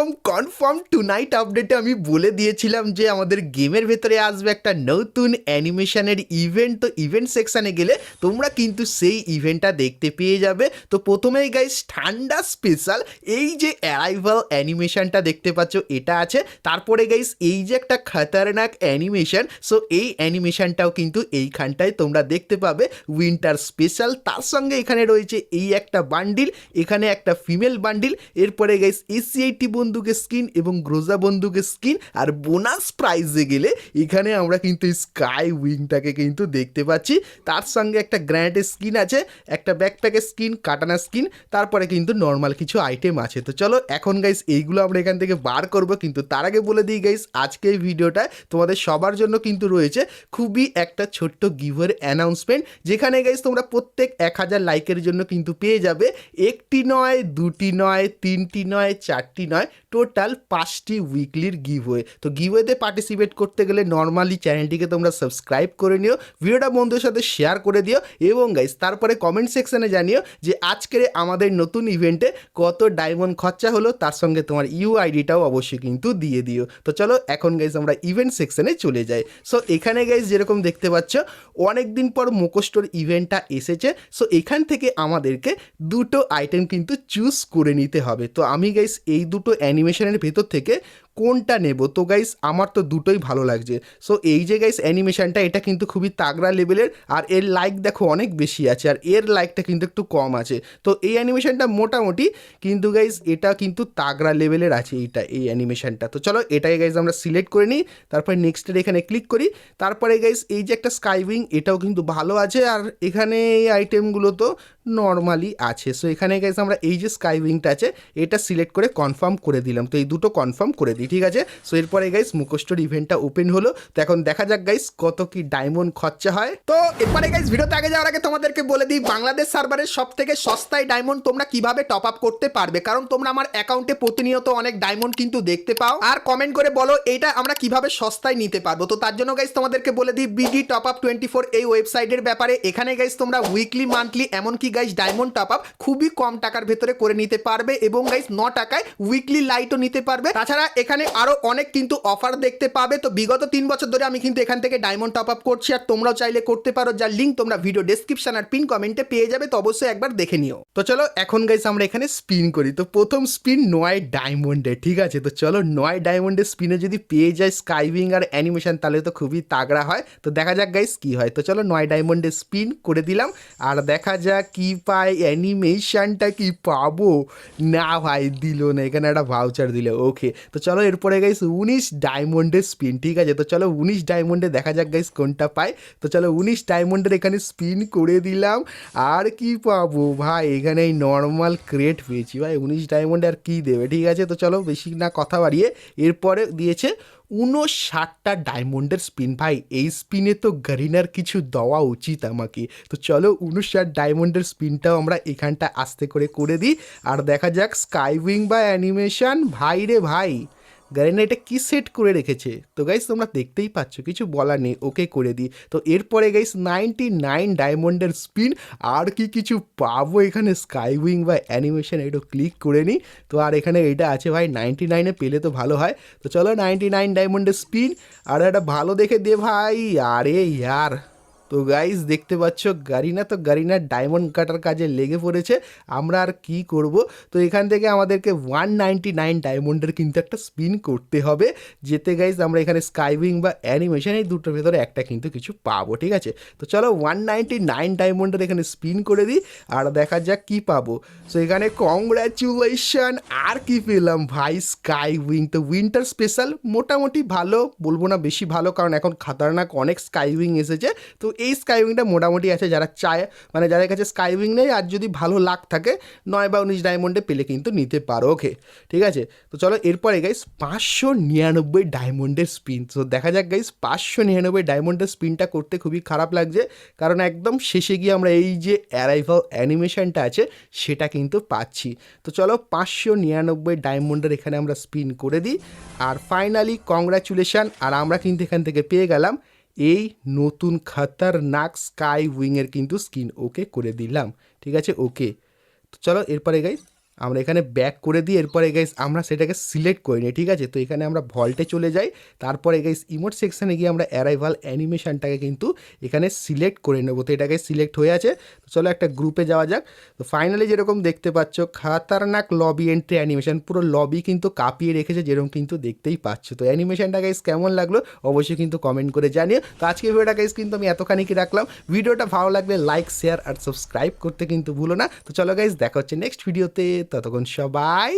যেরকম confirm two night আপডেটে আমি বলে দিয়েছিলাম যে আমাদের গেমের ভেতরে আসবে একটা নতুন অ্যানিমেশনের ইভেন্ট তো ইভেন্ট সেকশানে গেলে তোমরা কিন্তু সেই ইভেন্টটা দেখতে পেয়ে যাবে। তো প্রথমেই গাইস ঠান্ডা স্পেশাল এই যে অ্যারাইভাল অ্যানিমেশনটা দেখতে পাচ্ছ, এটা আছে। তারপরে গাইস এই যে একটা খতরনাক অ্যানিমেশন সো এই অ্যানিমেশনটাও কিন্তু এইখানটায় তোমরা দেখতে পাবে। উইন্টার স্পেশাল তার সঙ্গে এখানে রয়েছে এই একটা বান্ডিল এখানে একটা ফিমেল বান্ডিল এরপরে গাইস এসিআইটি বন্দুকের স্কিন এবং গ্রোজা বন্দুকের স্কিন আর বোনাস প্রাইজে গেলে এখানে আমরা কিন্তু স্কাই উইংটাকে কিন্তু দেখতে পাচ্ছি। তার সঙ্গে একটা গ্র্যান্ডের স্কিন আছে, একটা ব্যাকপ্যাকের স্কিন কাটানা স্কিন তারপরে কিন্তু নর্মাল কিছু আইটেম আছে। তো চলো এখন গাইস এইগুলো আমরা এখান থেকে বার করব, কিন্তু তার আগে বলে দিই গাইস আজকে ভিডিওটা তোমাদের সবার জন্য কিন্তু রয়েছে খুবই একটা ছোট্ট গিভের অ্যানাউন্সমেন্ট যেখানে গাইস তোমরা প্রত্যেক এক হাজার লাইকের জন্য কিন্তু পেয়ে যাবে। একটি নয়, দুটি নয়, তিনটি নয়, চারটি নয় টোটাল পাঁচটি উইকলির গিভওয়ে তো গিভওয়েতে পার্টিসিপেট করতে গেলে নর্মালি চ্যানেলটিকে তোমরা সাবস্ক্রাইব করে নিও, ভিডিওটা বন্ধুদের সাথে শেয়ার করে দিও এবং গাইস তারপরে কমেন্ট সেকশানে জানিও যে আজকের আমাদের নতুন ইভেন্টে কত ডায়মন্ড খরচা হলো, তার সঙ্গে তোমার ইউ আইডিটাও অবশ্যই কিন্তু দিয়ে দিও। তো চলো এখন গাইজ আমরা ইভেন্ট সেকশানে চলে যাই। সো এখানে গাইজ যেরকম দেখতে পাচ্ছ অনেক দিন পর মুখোষ্টর ইভেন্টটা এসেছে। সো এখান থেকে আমাদেরকে দুটো আইটেম কিন্তু চুজ করে নিতে হবে। তো আমি গাইস এই দুটো অ্যানিমেশনের ভেতর থেকে কোনটা নেব? তো গাইস আমার তো দুটোই ভালো লাগছে। সো এই যে গাইস অ্যানিমেশনটা এটা কিন্তু খুবই তাগড়া লেভেলের আর এর লাইক দেখো অনেক বেশি আছে, আর এর লাইকটা কিন্তু একটু কম আছে। তো এই অ্যানিমেশনটা মোটামুটি কিন্তু গাইস এটা কিন্তু তাগড়া লেভেলের আছে এইটা, এই অ্যানিমেশনটা তো চলো, এটাই গাইস আমরা সিলেক্ট করে নিই, তারপরে নেক্সটের এখানে ক্লিক করি। তারপরে গাইস এই যে একটা স্কাইউইং এটাও কিন্তু ভালো আছে, আর এখানে এই আইটেমগুলো তো নর্মালি আছে। সো এখানে গাইস আমরা এই যে স্কাইউইংটা আছে, এটা সিলেক্ট করে কনফার্ম করে দিলাম। তো এই দুটো কনফার্ম করে দিই। ঠিক আছে? সো এরপরে গাইস মুখোষ্টর ইভেন্টটা ওপেন হলো। তো এখন দেখা যাক গাইস কত কি ডায়মন্ড খরচা হয়। তো এরপরে গাইস ভিডিওতে আগে যাওয়ার আগে তোমাদেরকে বলে দিই, বাংলাদেশ সার্ভারের সব থেকে সস্তায় ডায়মন্ড তোমরা কীভাবে টপ আপ করতে পারবে? কারণ তোমরা আমার অ্যাকাউন্টে প্রতিনিয়ত অনেক ডায়মন্ড কিন্তু দেখতে পাও। আর কমেন্ট করে বলো এটা আমরা কীভাবে সস্তায় নিতে পারব? তো তার জন্য গাইস তোমাদেরকে বলে দিই B D top up twenty four এই ওয়েবসাইটের ব্যাপারে। এখানে গাইস তোমরা উইকলি মান্থলি এমনকি গাইস ডায়মন্ড টপ আপ খুবই কম টাকার ভেতরে করে নিতে পারবে। এবং গাইস ন টাকায় উইকলি লাইটও নিতে পারবে। তাছাড়া এখানে আরও অনেক কিন্তু অফার দেখতে পাবে। তো বিগত তিন বছর ধরে আমি কিন্তু এখান থেকে ডায়মন্ড টপ আপ করছি আর তোমরাও চাইলে করতে পারো, যার লিঙ্ক তোমরা ভিডিও ডেসক্রিপশন আর পিন কমেন্টে পেয়ে যাবে, তো অবশ্যই একবার দেখে নিও। তো চলো, এখন গাইস আমরা এখানে স্পিন করি। তো প্রথম স্পিন নয় ডায়মন্ডে ঠিক আছে? তো চলো, নয় ডায়মন্ডের স্পিনে যদি পেয়ে যায় স্কাইভিং আর অ্যানিমেশন তাহলে তো খুবই তাগড়া হয়। তো দেখা যাক গাইস কি হয়। তো চলো, নয় ডায়মন্ডে স্পিন করে দিলাম। আর দেখা যাক কি পাই অ্যানিমেশনটা কি পাবো? না ভাই, দিল না। এখানে একটা ভাউচার দিল ওকে তো চলো এরপরে গাইস উনিশ ডায়মন্ডের স্পিন ঠিক আছে? তো চলো উনিশ ডায়মন্ডে দেখা যাক গাইস কোনটা পায় তো চলো উনিশ ডায়মন্ডের এখানে স্পিন করে দিলাম। আর কি পাবো? ভাই, এখানে এই নর্মাল ক্রেট পেয়েছি। ভাই, উনিশ ডায়মন্ডে আর কি দেবে? ঠিক আছে? তো চলো বেশি না কথা বাড়িয়ে এরপরে দিয়েছে উনষাটটা ডায়মন্ডের স্পিন ভাই, এই স্পিনে তো গারিনার কিছু দেওয়া উচিত আমাকে। তো চলো উনষাট ডায়মন্ডের স্পিনটাও আমরা এখানটা আস্তে করে করে দিই। আর দেখা যাক স্কাইউইং বা অ্যানিমেশন ভাই রে ভাই। গারিনা এটা কি সেট করে রেখেছে? তো গাইস তোমরা দেখতেই পাচ্ছ, কিছু বলার নেই ওকে করে দিই। তো এরপরে গাইস নাইনটি নাইন ডায়মন্ডের স্পিন আর কি কিছু পাবো এখানে? স্কাইউইং বা অ্যানিমেশন একটু ক্লিক করে নিই তো আর এখানে এটা আছে ভাই নাইনটি নাইনে পেলে তো ভালো হয়। তো চলো নাইনটি নাইন ডায়মন্ডের স্পিন আর একটা ভালো দেখে দে ভাই। আরে, ইয়ার। তো গাইস দেখতে পাচ্ছ গারিনা তো গারিনার ডায়মন্ড কাটার কাজে লেগে পড়েছে। আমরা আর কি করব? তো এখান থেকে আমাদেরকে ওয়ান নাইনটি নাইন ডায়মন্ডের কিন্তু একটা স্পিন করতে হবে। যেতে গাইস আমরা এখানে স্কাইউইং বা অ্যানিমেশন এই দুটোর ভেতরে একটা কিন্তু কিছু পাবো, ঠিক আছে? তো চলো ওয়ান নাইনটি নাইন ডায়মন্ডের এখানে স্পিন করে দিই, আর দেখা যাক কি পাবো। সো এখানে কংগ্রাচুলেশন আর কি পেলাম ভাই স্কাই উইং তো উইন্টার স্পেশাল মোটামুটি ভালো, বলব না বেশি ভালো, কারণ এখন খাতারনাক অনেক স্কাই উইং এসেছে। তো এই স্কাই উইংটা মোটামুটি আছে যারা চায় মানে যাদের কাছে স্কাই উইং নেই আর যদি ভালো লাক থাকে নয় বা উনিশ ডায়মন্ডে পেলে কিন্তু নিতে পারো ওকে ঠিক আছে? তো চলো এরপরে গাইস পাঁচশো নিরানব্বই ডায়মন্ডের স্পিন তো দেখা যাক গাইস পাঁচশো নিরানব্বই ডায়মন্ডের স্পিনটা করতে খুবই খারাপ লাগছে, কারণ একদম শেষে গিয়ে আমরা এই যে অ্যারাইভাল অ্যানিমেশনটা আছে, সেটা কিন্তু পাচ্ছি। তো চলো পাঁচশো নিরানব্বই ডায়মন্ডের এখানে আমরা স্পিন করে দিই। আর ফাইনালি কংগ্রাচুলেশান আর আমরা কিন্তু এখান থেকে পেয়ে গেলাম এই নতুন খাতারনাক স্কাই উইংয়ের কিন্তু স্কিন ওকে করে দিলাম, ঠিক আছে ওকে তো চলো এরপরে গাই আমরা এখানে ব্যাক করে দিই এরপরে গাইস আমরা সেটাকে সিলেক্ট করে নিই ঠিক আছে? তো এখানে আমরা ভল্টে চলে যাই, তারপরে গাইস ইমোট সেকশানে গিয়ে আমরা অ্যারাইভাল অ্যানিমেশনটাকে কিন্তু এখানে সিলেক্ট করে নেব। তো এটাকে সিলেক্ট হয়ে আছে, তো চলো একটা গ্রুপে যাওয়া যাক। তো ফাইনালি যেরকম দেখতে পাচ্ছ, খাতারনাক লবি এন্ট্রি অ্যানিমেশন পুরো লবি কিন্তু কাঁপিয়ে রেখেছে যেরকম কিন্তু দেখতেই পাচ্ছ। তো অ্যানিমেশনটা গাইস কেমন লাগল অবশ্যই কিন্তু কমেন্ট করে জানিও। তো আজকে ভিডিওটা গাইস কিন্তু আমি এতখানি কি রাখলাম। ভিডিওটা ভালো লাগলে লাইক শেয়ার আর সাবস্ক্রাইব করতে কিন্তু ভুলো না। তো চলো গাইস দেখা হচ্ছে নেক্সট ভিডিওতে treta, tô com Shabai.